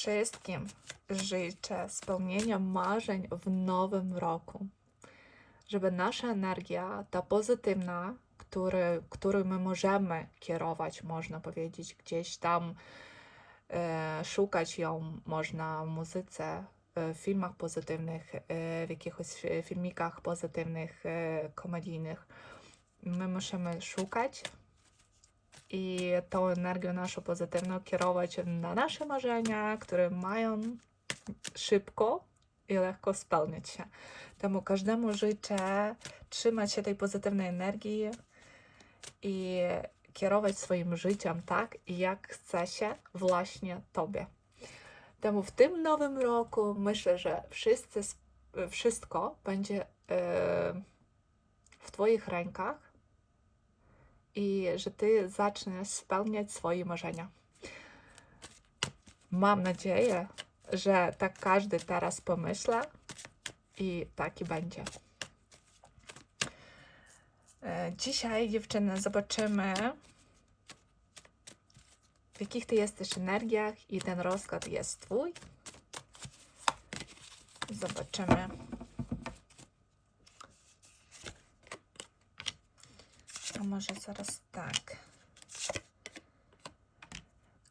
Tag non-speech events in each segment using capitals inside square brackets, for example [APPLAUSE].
wszystkim życzę spełnienia marzeń w nowym roku. Żeby nasza energia, ta pozytywna, który, którą my możemy kierować, można powiedzieć, gdzieś tam e, szukać ją można w muzyce, e, w filmach pozytywnych, e, w jakichś fi- filmikach pozytywnych, e, komedijnych. My musimy szukać i tą energię naszą pozytywną kierować na nasze marzenia, które mają szybko i lekko spełniać się. Temu każdemu życzę trzymać się tej pozytywnej energii i kierować swoim życiem tak, jak chce się właśnie Tobie. Temu w tym nowym roku myślę, że wszyscy, wszystko będzie e, w Twoich rękach i że Ty zaczniesz spełniać swoje marzenia. Mam nadzieję, że tak każdy teraz pomyśla i tak i będzie. E, Dzisiaj, dziewczyny, zobaczymy, w jakich ty jesteś energiach i ten rozkład jest twój. Zobaczymy. A może zaraz tak.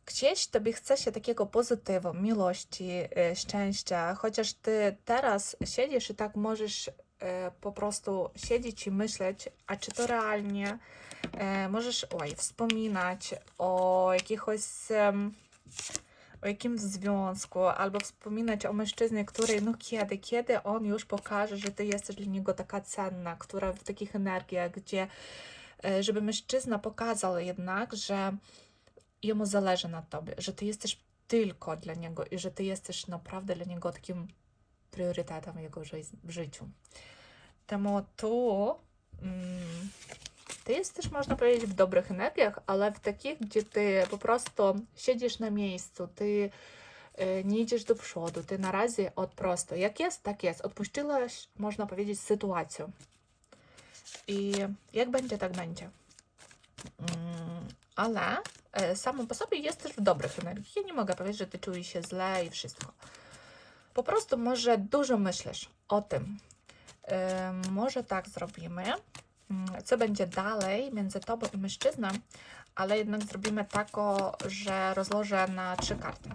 Gdzieś tobie chce się takiego pozytywu, miłości, e, szczęścia, chociaż ty teraz siedzisz i tak możesz e, po prostu siedzieć i myśleć, a czy to realnie, e, możesz oj, wspominać o em, o jakimś związku, albo wspominać o mężczyźnie, który, no kiedy, kiedy on już pokaże, że ty jesteś dla niego taka cenna, która w takich energiach, gdzie, żeby mężczyzna pokazał jednak, że jemu zależy na tobie, że ty jesteś tylko dla niego i że ty jesteś naprawdę dla niego takim priorytetem w jego ży- w życiu. Temu tu mm, ty jesteś, można powiedzieć, w dobrych energiach, ale w takich, gdzie ty po prostu siedzisz na miejscu, ty e, nie idziesz do przodu, ty na razie od prosto, jak jest, tak jest. Odpuściłaś, można powiedzieć, sytuację. I jak będzie, tak będzie. Mm, ale e, samo po sobie jesteś w dobrych energiach. Ja nie mogę powiedzieć, że ty czujesz się źle i wszystko. Po prostu może dużo myślisz o tym. E, może tak zrobimy, mm, co będzie dalej między tobą i mężczyzną, ale jednak zrobimy tako, że rozłożę na trzy karty.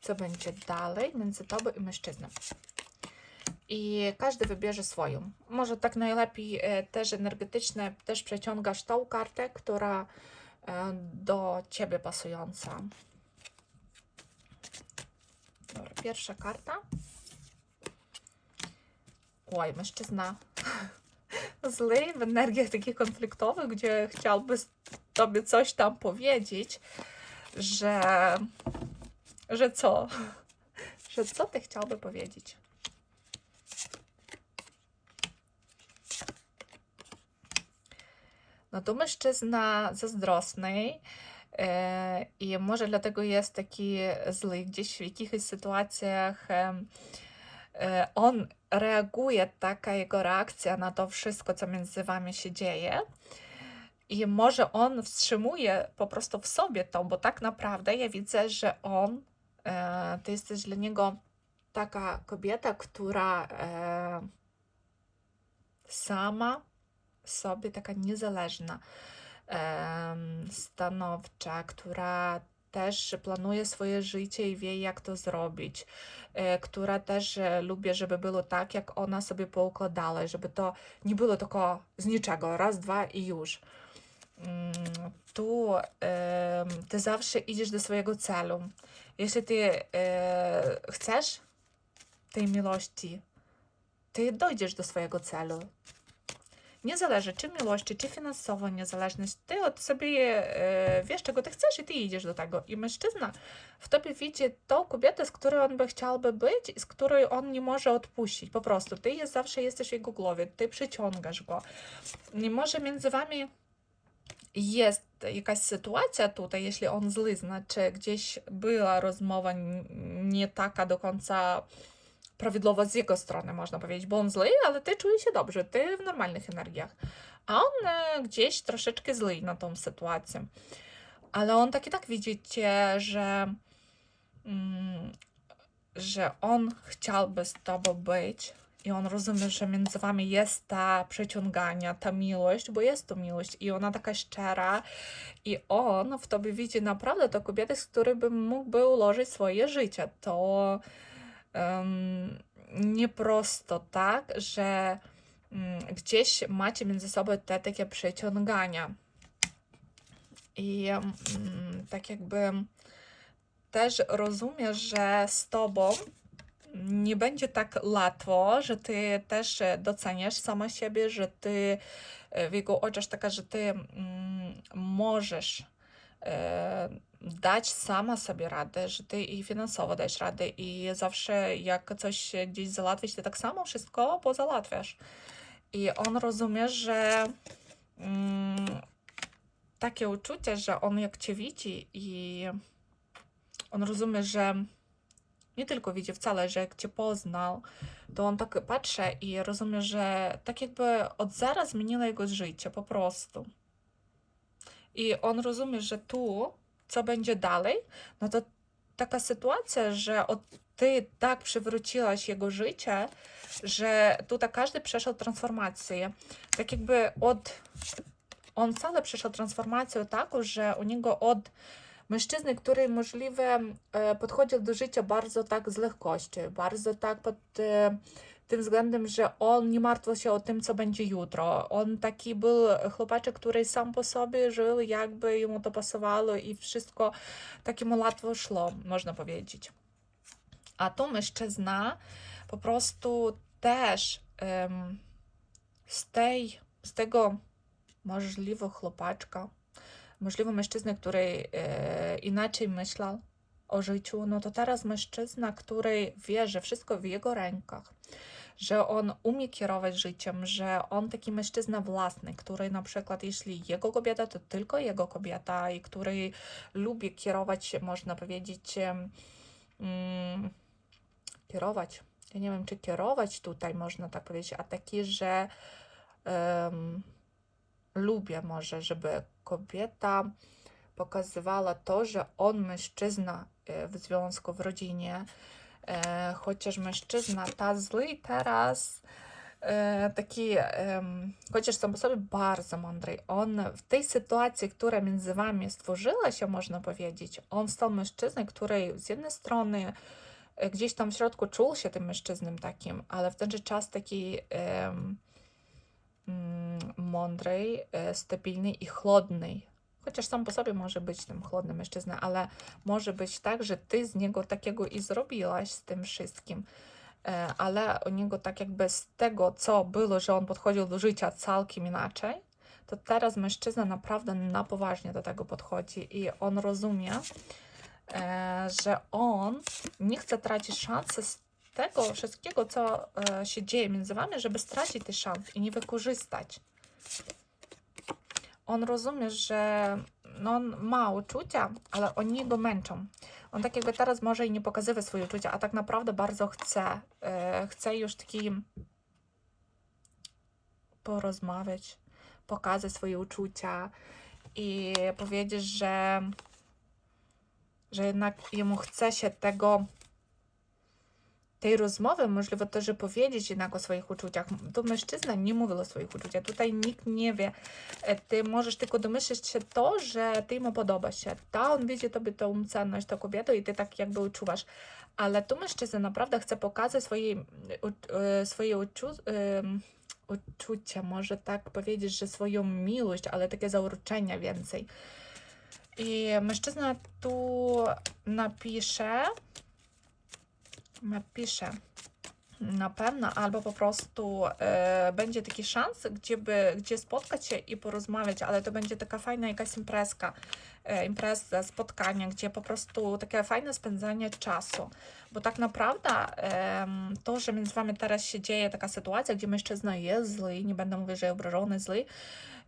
Co będzie dalej między tobą i mężczyzną. I każdy wybierze swoją. Może tak najlepiej e, też energetyczne, też przeciągasz tą kartę, która e, do ciebie pasująca. Dobra, pierwsza karta. Oj, mężczyzna [LAUGHS] zły w energiach takich konfliktowych, gdzie chciałby tobie coś tam powiedzieć, że, że co? [LAUGHS] Że co ty chciałby powiedzieć? No to mężczyzna zazdrosny e, i może dlatego jest taki zły gdzieś w jakichś sytuacjach. e, on reaguje, taka jego reakcja na to wszystko, co między wami się dzieje. I może on wstrzymuje po prostu w sobie to, bo tak naprawdę ja widzę, że on, e, ty jesteś dla niego taka kobieta, która sama sobie taka niezależna, stanowcza, która też planuje swoje życie i wie, jak to zrobić, e, która też e, lubi, żeby było tak, jak ona sobie poukładała, żeby to nie było tylko z niczego, raz, dwa i już. Mm, Tu ty zawsze idziesz do swojego celu. Jeśli ty e, chcesz tej miłości, ty dojdziesz do swojego celu. Nie zależy, czy miłości, czy finansowo niezależność. Ty od sobie e, wiesz, czego ty chcesz i ty idziesz do tego. I mężczyzna w tobie widzi tą kobietę, z której on by chciałby być i z której on nie może odpuścić. Po prostu. Ty jest, zawsze jesteś w jego głowie, ty przyciągasz go. Nie może między wami jest jakaś sytuacja tutaj, jeśli on zły, znaczy gdzieś była rozmowa nie taka do końca prawidłowo z jego strony, można powiedzieć, bo on zły, ale ty czuje się dobrze, ty w normalnych energiach. A on e, gdzieś troszeczkę zły na tą sytuację. ale on tak i tak widzicie, że, mm, że on chciałby z tobą być i on rozumie, że między wami jest ta przeciągania, ta miłość, bo jest to miłość i ona taka szczera i on w tobie widzi naprawdę tę kobietę, z której by mógłby ułożyć swoje życie. To nie prosto tak, że um, gdzieś macie między sobą te takie przeciągania. I um, tak jakby też rozumie, że z tobą nie będzie tak łatwo, że ty też doceniasz sama siebie, że ty w jego oczach taka, że ty mm, możesz e, dać sama sobie radę, że ty i finansowo dajesz radę i zawsze jak coś gdzieś załatwić, ty tak samo wszystko pozałatwiasz. I on rozumie, że mm, takie uczucie, że on jak cię widzi i on rozumie, że nie tylko widzi wcale, że jak cię poznał, to on tak patrzy i rozumie, że tak jakby od zera zmieniło jego życie po prostu. I on rozumie, że tu, co będzie dalej, no to taka sytuacja, że od, ty tak przywróciłaś jego życie, że tutaj każdy przeszedł transformację. Tak jakby od. On cały przeszedł transformację taką, że u niego od Mężczyzny, który możliwe e, podchodził do życia bardzo tak z lekkością, bardzo tak pod e, tym względem, że on nie martwił się o tym, co będzie jutro. On taki był chłopaczek, który sam po sobie żył, jakby mu to pasowało i wszystko takiemu łatwo szło, można powiedzieć. A tu mężczyzna po prostu też um, z, tej, z tego możliwego chłopaczka, możliwe mężczyznę, który e, inaczej myślał o życiu, no to teraz mężczyzna, który wie, że wszystko w jego rękach, że on umie kierować życiem, że on taki mężczyzna własny, który na przykład, jeśli jego kobieta, to tylko jego kobieta i który lubi kierować, można powiedzieć, mm, kierować. Ja nie wiem, czy kierować tutaj można tak powiedzieć, a taki, że um, lubię może, żeby kobieta pokazywała to, że on mężczyzna w związku, w rodzinie, e, chociaż mężczyzna ta zły teraz e, taki, chociaż sam po sobie bardzo mądry, on w tej sytuacji, która między wami stworzyła się, można powiedzieć, on stał mężczyzną, który z jednej strony gdzieś tam w środku czuł się tym mężczyzną takim, ale w ten czas taki mądrej, e, stabilnej i chłodnej. Chociaż sam po sobie może być tym chłodnym mężczyzną, ale może być tak, że ty z niego takiego i zrobiłaś z tym wszystkim. E, ale u niego tak jakby z tego, co było, że on podchodził do życia całkiem inaczej, to teraz mężczyzna naprawdę na poważnie do tego podchodzi i on rozumie, e, że on nie chce tracić szansy z tego wszystkiego, co e, się dzieje między wami, żeby stracić te szans i nie wykorzystać. On rozumie, że no, on ma uczucia, ale oni go męczą. On tak jakby teraz może i nie pokazywać swoje uczucia, a tak naprawdę bardzo chce. E, chce już taki porozmawiać, pokazać swoje uczucia i powiedzieć, że, że jednak jemu chce się tego tej rozmowy możliwe też powiedzieć jednak o swoich uczuciach. To mężczyzna nie mówił o swoich uczuciach. Tutaj nikt nie wie. E, ty możesz tylko domyśleć się to, że ty mu podoba się. Ta, on widzi tobie tą cenność, tą kobietę i ty tak jakby uczuwasz. Ale tu mężczyzna naprawdę chce pokazać swoje, e, swoje uczu, uczucia, może tak powiedzieć, że swoją miłość, ale takie zauroczenia więcej. I mężczyzna tu napisze, napiszę na pewno, albo po prostu e, będzie taki szans, gdzie, by, gdzie spotkać się i porozmawiać, ale to będzie taka fajna jakaś imprezka, e, impreza, spotkanie, gdzie po prostu takie fajne spędzanie czasu, bo tak naprawdę to, że między Wami teraz się dzieje taka sytuacja, gdzie mężczyzna jest zły, nie będę mówić, że obrażony, zły,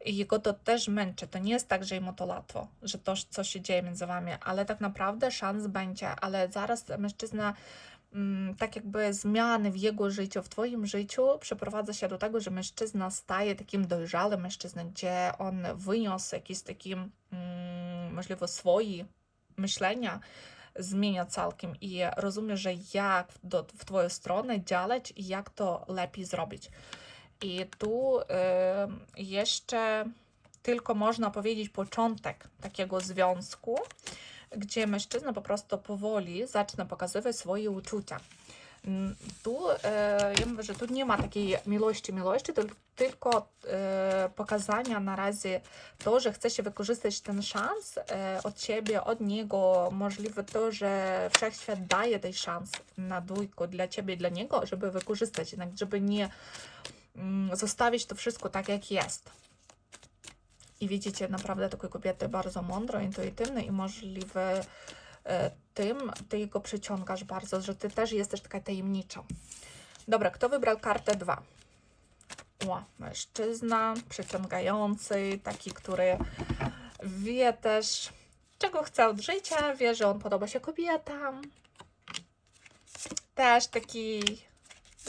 i jego to też męczy. To nie jest tak, że mu to łatwo, że to, co się dzieje między Wami, ale tak naprawdę szans będzie, ale zaraz mężczyzna tak jakby zmiany w jego życiu, w Twoim życiu przeprowadza się do tego, że mężczyzna staje takim dojrzałym mężczyzną, gdzie on wyniósł jakiś taki mm, możliwe swoje myślenia zmienia całkiem i rozumie, że jak do, w Twoją stronę działać i jak to lepiej zrobić. I tu y, jeszcze tylko można powiedzieć początek takiego związku, gdzie mężczyzna po prostu powoli zaczyna pokazywać swoje uczucia. Mm, Tu e, ja mówię, że tu nie ma takiej miłości, miłości, tyl- tylko e, pokazania na razie to, że chce się wykorzystać ten szans e, od ciebie, od niego. Możliwe to, że wszechświat daje tej szans na dwójku dla ciebie dla niego, żeby wykorzystać, jednak żeby nie mm, zostawić to wszystko tak, jak jest. I widzicie naprawdę taką kobietę bardzo mądrą, intuitywną i możliwe e, tym ty jego przyciągasz bardzo, że ty też jesteś taka tajemnicza. Dobra, kto wybrał kartę 2? O, mężczyzna przyciągający, taki, który wie też, czego chce od życia, wie, że on podoba się kobietom. Też taki,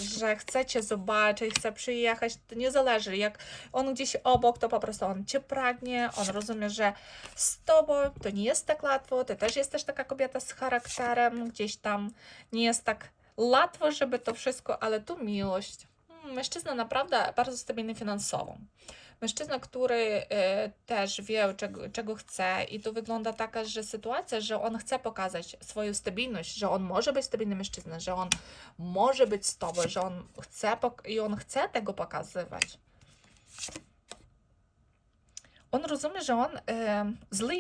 że chce cię zobaczyć, chce przyjechać, to nie zależy, jak on gdzieś obok, to po prostu on cię pragnie, on rozumie, że z tobą to nie jest tak łatwo, ty też jesteś taka kobieta z charakterem, gdzieś tam nie jest tak łatwo, żeby to wszystko, ale tu miłość. Mm, Mężczyzna naprawdę bardzo stabilny finansowo. Mężczyzna, który e, też wie, czego, czego chce, i tu wygląda taka, że sytuacja, że on chce pokazać swoją stabilność, że on może być stabilnym mężczyzną, że on może być z tobą, że on chce i on chce tego pokazywać. On rozumie, że on e, zły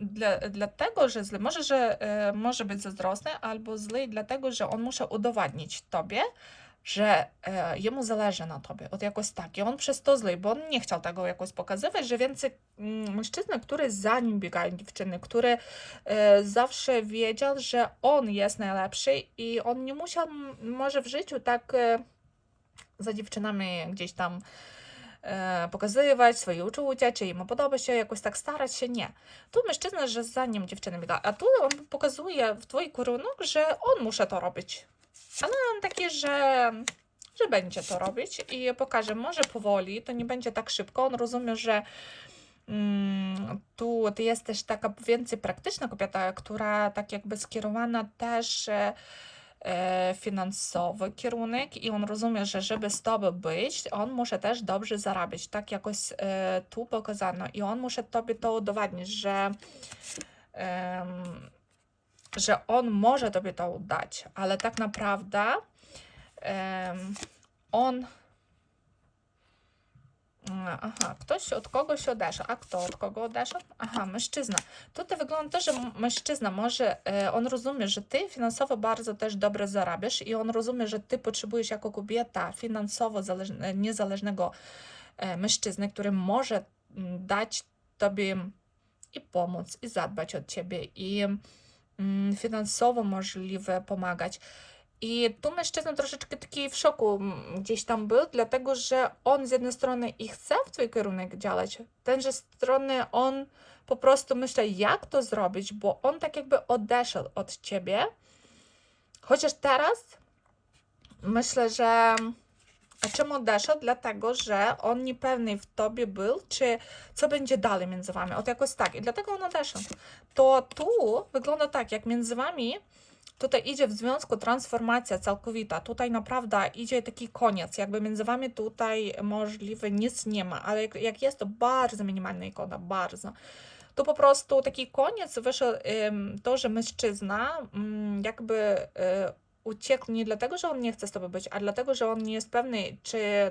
dla, dlatego, że zły, może, że e, może być zazdrosny, albo zły dlatego, że on musi udowodnić tobie, że e, jemu zależy na tobie, od jakoś tak. I on przez to zły, bo on nie chciał tego jakoś pokazywać, że więcej mm, mężczyzna, który za nim biegają dziewczyny, który e, zawsze wiedział, że on jest najlepszy i on nie musiał może w życiu tak e, za dziewczynami gdzieś tam e, pokazywać swoje uczucia, czy jemu podoba się, jakoś tak starać się, nie. Tu mężczyzna, że za nim dziewczyny biega, a tu on pokazuje w twój kierunek, że on musi to robić. Ale on taki, że, że będzie to robić i pokaże, może powoli, to nie będzie tak szybko. On rozumie, że mm, tu ty jesteś taka więcej praktyczna kobieta, która tak jakby skierowana też e, e, finansowy kierunek i on rozumie, że żeby z tobą być, on musi też dobrze zarabiać. Tak jakoś e, tu pokazano i on musi tobie to udowodnić, że że on może tobie to dać, ale tak naprawdę em, on. Aha, ktoś od kogoś odeszł. A kto od kogo odeszł? Aha, mężczyzna. Tutaj wygląda to, że mężczyzna może, e, on rozumie, że ty finansowo bardzo też dobrze zarabiasz i on rozumie, że ty potrzebujesz jako kobieta finansowo zależne, niezależnego e, mężczyzny, który może dać tobie i pomóc, i zadbać o ciebie, i finansowo możliwe pomagać. I tu mężczyzna troszeczkę taki w szoku mm, gdzieś tam był, dlatego że on z jednej strony i chce w twój kierunek działać, z że strony on po prostu myśli, jak to zrobić, bo on tak jakby odeszedł od ciebie. Chociaż teraz myślę, że. A czemu odeszedł? Dlatego, że on niepewny w tobie był, czy co będzie dalej między wami. Od jakoś tak. I dlatego on odeszedł. To tu wygląda tak, jak między wami tutaj idzie w związku transformacja całkowita. Tutaj naprawdę idzie taki koniec. Jakby między wami tutaj możliwe nic nie ma, ale jak, jak jest to bardzo minimalna ikona, bardzo. To po prostu taki koniec wyszedł to, że mężczyzna ym, jakby y, uciekł nie dlatego, że on nie chce z tobą być, a dlatego, że on nie jest pewny, czy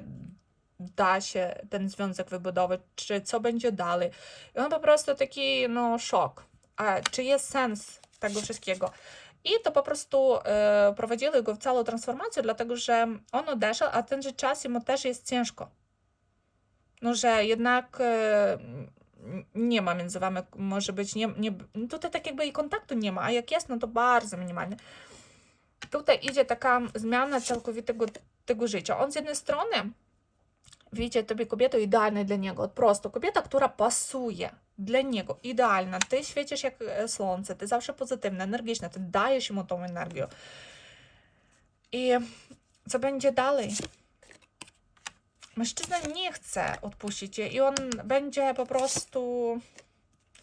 da się ten związek wybudować, czy co będzie dalej. I on po prostu taki, no, szok. A czy jest sens tego wszystkiego? I to po prostu e, prowadziło go w całą transformację, dlatego że on odeszedł, a tenże czas jemu też jest ciężko. No, że jednak e, nie ma między wami, może być, nie, nie, tutaj tak jakby i kontaktu nie ma, a jak jest, no to bardzo minimalny. Tutaj idzie taka zmiana całkowitego tego życia. On z jednej strony widzi tobie kobietę idealną dla niego, prosto kobieta, która pasuje dla niego, idealna. Ty świecisz jak e, słońce, ty zawsze pozytywna, energiczna, ty dajesz mu tą energię. I co będzie dalej? Mężczyzna nie chce odpuścić jej i on będzie po prostu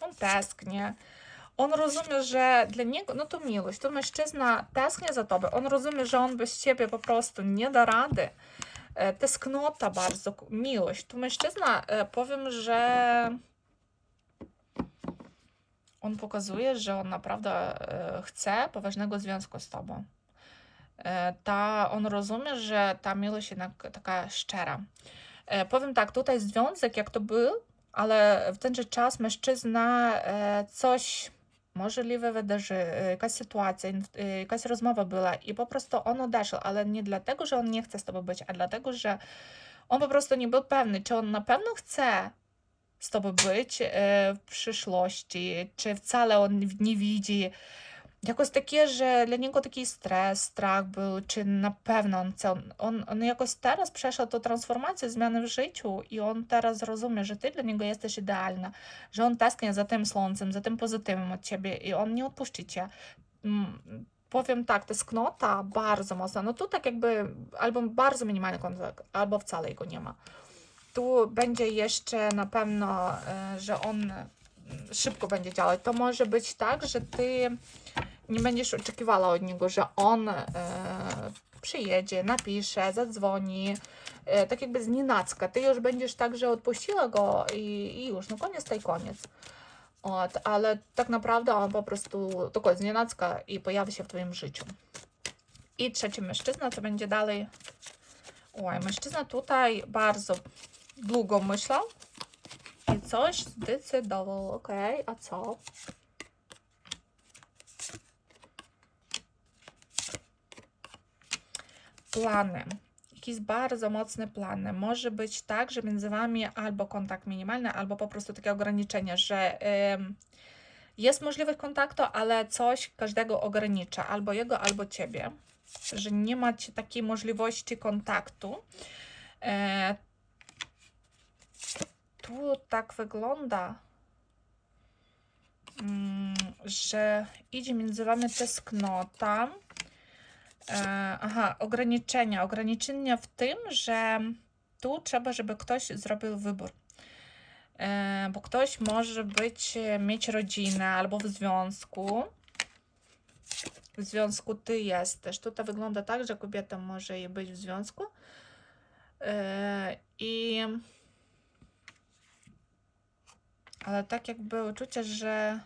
on tęsknie. On rozumie, że dla niego, no to miłość, to mężczyzna tęsknie za tobą. On rozumie, że on bez ciebie po prostu nie da rady. E, Tęsknota bardzo, miłość. Tu mężczyzna, e, powiem, że on pokazuje, że on naprawdę e, chce poważnego związku z tobą. Ta, on rozumie, że ta miłość jednak taka szczera. Powiem tak, tutaj związek jak to był, ale w ten же czas mężczyzna coś możliwe wydarzy, jakaś sytuacja, jakaś rozmowa była i po prostu on odeszł, ale nie dlatego, że on nie chce z tobą być, a dlatego, że on po prostu nie był pewny, czy on na pewno chce z tobą być w przyszłości, czy wcale on nie widzi Jakoś takie, że dla niego taki stres, strach był, czy na pewno on chce. On, on jakoś teraz przeszedł tą transformację, zmiany w życiu i on teraz rozumie, że ty dla niego jesteś idealna, że on tęskni za tym słońcem, za tym pozytywem od ciebie i on nie odpuści cię. Mm, Powiem tak, tęsknota bardzo mocna. No tu tak jakby albo bardzo minimalny kontakt, albo wcale jego nie ma. Tu będzie jeszcze na pewno, e, że on szybko będzie działać. To może być tak, że ty nie będziesz oczekiwała od niego, że on e, przyjedzie, napisze, zadzwoni, e, tak jakby z nienacka. Ty już będziesz tak, że odpuściła go i, i już, no koniec, tej koniec. Ale tak naprawdę on po prostu tylko z nienacka i pojawi się w twoim życiu. I trzeci mężczyzna, co będzie dalej? Oj, mężczyzna tutaj bardzo długo myślał coś zdecydował. Okej, a co? plany. Jakieś bardzo mocne plany. Może być tak, że między wami albo kontakt minimalny, albo po prostu takie ograniczenie, że jest możliwość kontaktu, ale coś każdego ogranicza, albo jego, albo ciebie. Że nie macie takiej możliwości kontaktu. E, tu tak wygląda, mm, że idzie między wami tęsknota. E, aha, ograniczenia. Ograniczenia w tym, że tu trzeba, żeby ktoś zrobił wybór. E, bo ktoś może być, mieć rodzinę albo w związku. W związku ty jesteś. Tutaj wygląda tak, że kobieta może być w związku. E, I ale tak jakby uczucie, że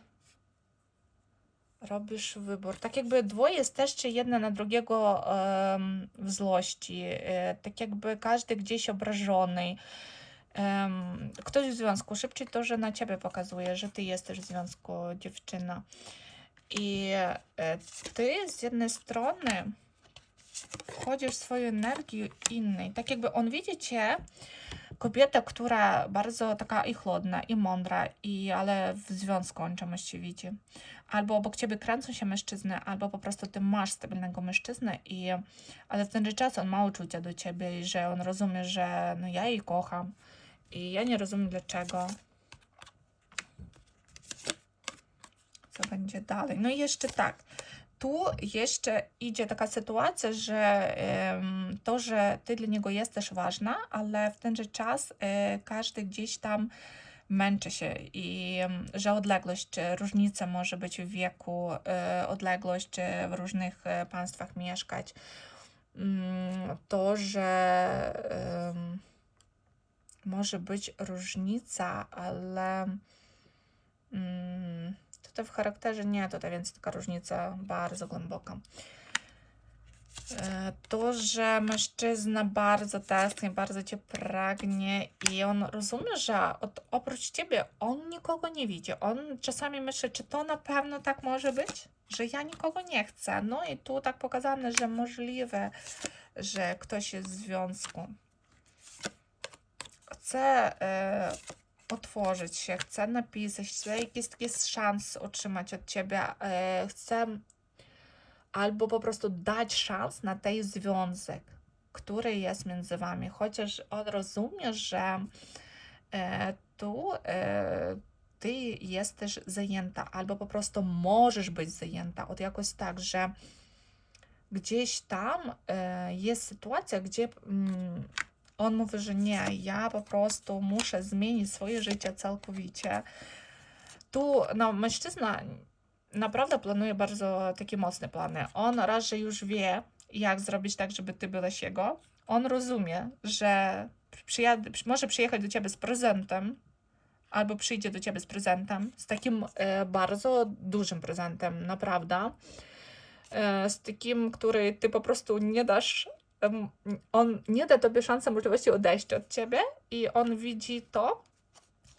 robisz wybór. Tak jakby dwoje jesteście jedne na drugiego em, w złości. E, tak jakby każdy gdzieś obrażony. Ktoś w związku. Szybciej to, że na ciebie pokazuje, że ty jesteś w związku, dziewczyna. I e, ty z jednej strony wchodzisz w swoją energię innej. Tak jakby on widzi cię, kobieta, która bardzo taka i chłodna, i mądra, i ale w związku on czemuś cię widzi. Albo obok ciebie kręcą się mężczyzny, albo po prostu ty masz stabilnego mężczyznę, i, ale w ten czas on ma uczucia do ciebie i że on rozumie, że no ja jej kocham i ja nie rozumiem dlaczego. Co będzie dalej? No i jeszcze tak. Tu jeszcze idzie taka sytuacja, że to, że ty dla niego jesteś ważna, ale w tenże czas e, każdy gdzieś tam męczy się i że odległość, różnica może być w wieku, e, odległość, w różnych e, państwach mieszkać. Mm, To, że może być różnica, ale mm, w charakterze nie, tutaj więc taka różnica bardzo głęboka. E, To, że mężczyzna bardzo tęskni, bardzo cię pragnie i on rozumie, że od, oprócz ciebie on nikogo nie widzi. On czasami myśli, czy to na pewno tak może być, że ja nikogo nie chcę. No i tu tak pokazane, że możliwe, że ktoś jest w związku. Chce e, otworzyć się, chce napisać, chce jakiś taki szans otrzymać od ciebie, e, chce albo po prostu dać szans na ten związek, który jest między wami, chociaż on rozumie, że e, tu e, ty jesteś zajęta, albo po prostu możesz być zajęta, od jakoś tak, że gdzieś tam jest sytuacja, gdzie mm, on mówi, że nie, ja po prostu muszę zmienić swoje życie całkowicie. tu no, mężczyzna naprawdę planuje bardzo takie mocne plany. On raz, że już wie, jak zrobić tak, żeby ty byłeś jego. On rozumie, że może przyjechać do ciebie z prezentem, albo przyjdzie do ciebie z prezentem, z takim e, bardzo dużym prezentem, naprawdę. E, z takim, który ty po prostu nie dasz. On nie da tobie szansy, możliwości odejść od ciebie, i on widzi to,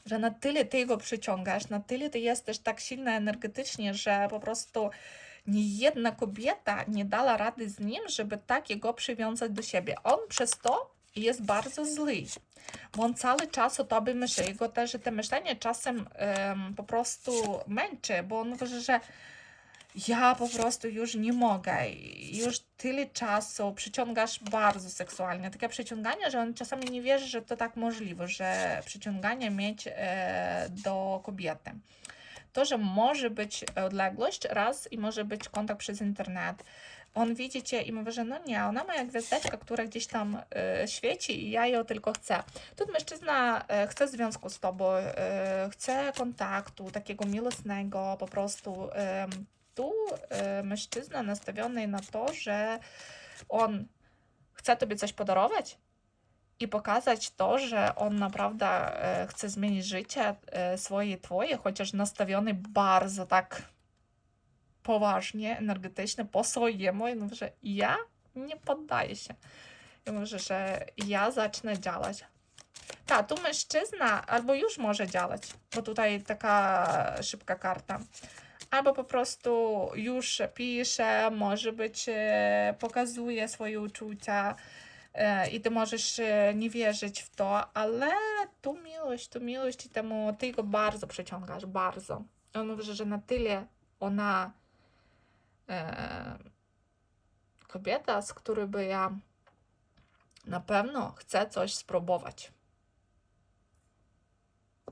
że na tyle ty go przyciągasz, na tyle ty jesteś tak silna energetycznie, że po prostu nie jedna kobieta nie dała rady z nim, żeby tak jego przywiązać do siebie. On przez to jest bardzo zły, bo on cały czas o tobie myśli. Jego też te myślenie czasem em, po prostu męczy, bo on mówi, że ja po prostu już nie mogę. Już tyle czasu przyciągasz bardzo seksualnie. Takie przyciąganie, że on czasami nie wierzy, że to tak możliwe, że przyciąganie mieć e, do kobiety. To, że może być odległość raz i może być kontakt przez internet. On widzi cię i mówi, że no nie, ona ma jak gwiazdeczka, która gdzieś tam e, świeci i ja ją tylko chcę. Tu mężczyzna e, chce związku z tobą, chce kontaktu takiego miłosnego, po prostu. Tu e, mężczyzna nastawiony na to, że on chce tobie coś podarować i pokazać to, że on naprawdę e, chce zmienić życie e, swoje i twoje, chociaż nastawiony bardzo tak poważnie, energetycznie, po swojemu. I że ja nie poddaję się. I że ja zacznę działać. Tak, tu mężczyzna albo już może działać, bo tutaj taka szybka karta albo po prostu już pisze, może być e, pokazuje swoje uczucia e, i ty możesz e, nie wierzyć w to, ale tu miłość, tu miłość i temu ty go bardzo przyciągasz, bardzo. On mówi, że na tyle ona e, kobieta, z której by ja na pewno chcę coś spróbować.